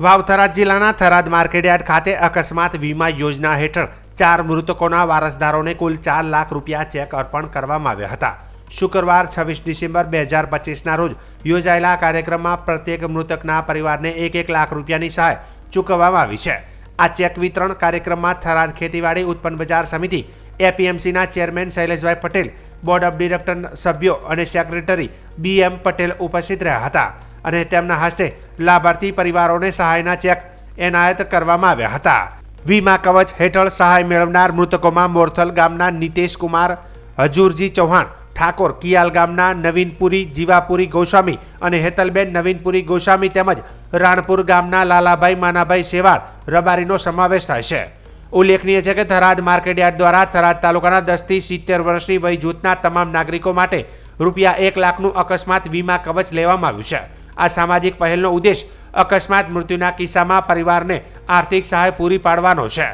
વાવ થરાદ જિલ્લાના થરાદ માર્કેટયાર્ડ ખાતે અકસ્માત વીમા યોજના હેઠળ ચાર મૃતકોના વારસદારોને કુલ ચાર લાખ રૂપિયા ચેક અર્પણ કરવામાં આવ્યા હતા. શુક્રવાર છવ્વીસ ડિસેમ્બર બે હજાર પચીસના રોજ યોજાયેલા કાર્યક્રમમાં પ્રત્યેક મૃતકના પરિવારને એક એક લાખ રૂપિયાની સહાય ચૂકવવામાં આવી છે. આ ચેક વિતરણ કાર્યક્રમમાં થરાદ ખેતીવાડી ઉત્પન્ન બજાર સમિતિ, એપીએમસીના chairman Shaileshbhai Patel, board of director સભ્યો અને સેક્રેટરી બી એમ પટેલ ઉપસ્થિત રહ્યા હતા અને તેમના હસ્તે લાભાર્થી પરિવારોને સહાયના ચેક એનાયત કરવામાં આવ્યા હતા. વીમા કવચ હેઠળ સહાય મેળવનાર મૃતકોમાં મોરથલ ગામના નિતેશ કુમાર, હજુરજી ચૌહાણ, ઠાકોર કિયાલ ગામના નવીનપુરી, જીવાપુરી ગોસ્વામી અને હેતલબેન નવીનપુરી ગોસ્વામી તેમજ રાણપુર ગામના લાલાભાઈ માનાભાઈ સેવાળ રબારીનો સમાવેશ થાય છે. ઉલ્લેખનીય છે કે થરાદ માર્કેટયાર્ડ દ્વારા થરાદ તાલુકાના દસથી સિત્તેર વર્ષની વય જૂથના તમામ નાગરિકો માટે રૂપિયા એક લાખનું અકસ્માત વીમા કવચ લેવામાં આવ્યું છે. આ સામાજિક પહેલનો ઉદ્દેશ અકસ્માત મૃત્યુના કિસ્સામાં પરિવારને આર્થિક સહાય પૂરી પાડવાનો છે.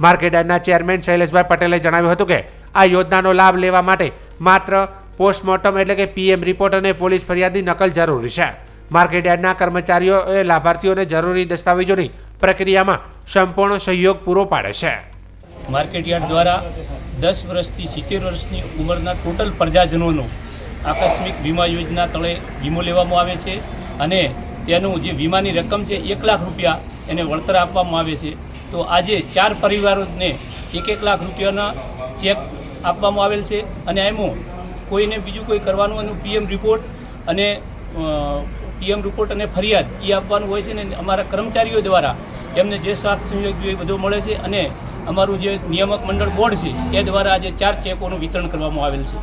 માર્કેટયાર્ડના ચેરમેન શૈલેષભાઈ પટેલે જણાવ્યું હતું કે, આ યોજનાનો લાભ લેવા માટે માત્ર પોસ્ટમોર્ટમ એટલે કે પીએમ રિપોર્ટ અને પોલીસ ફરિયાદની નકલ જરૂરી છે. માર્કેટયાર્ડના કર્મચારીઓએ લાભાર્થીઓને જરૂરી દસ્તાવેજોની પ્રક્રિયામાં સંપૂર્ણ સહયોગ પૂરો પાડે છે. માર્કેટ યાર્ડ દ્વારા દસ વર્ષથી સિત્તેર વર્ષની ઉંમરના ટોટલ પ્રજાજનોનો આકસ્મિક વીમા યોજના તળે વીમો લેવામાં આવે છે. અને તેનું જે વીમાની રકમ છે, એક લાખ રૂપિયા એને વળતર આપવામાં આવે છે. તો આજે ચાર પરિવારોને એક એક લાખ રૂપિયાના ચેક આપવામાં આવેલ છે અને એમાં કોઈને બીજું કોઈ કરવાનું એનું પીએમ રિપોર્ટ અને પીએમ રિપોર્ટ અને ફરિયાદ એ આપવાનું હોય છે ને અમારા કર્મચારીઓ દ્વારા એમને જે સાથ સંયોગ જોઈએ બધો મળે છે અને અમારું જે નિયામક મંડળ બોર્ડ છે, એ દ્વારા આજે ચાર ચેકોનું વિતરણ કરવામાં આવેલ છે.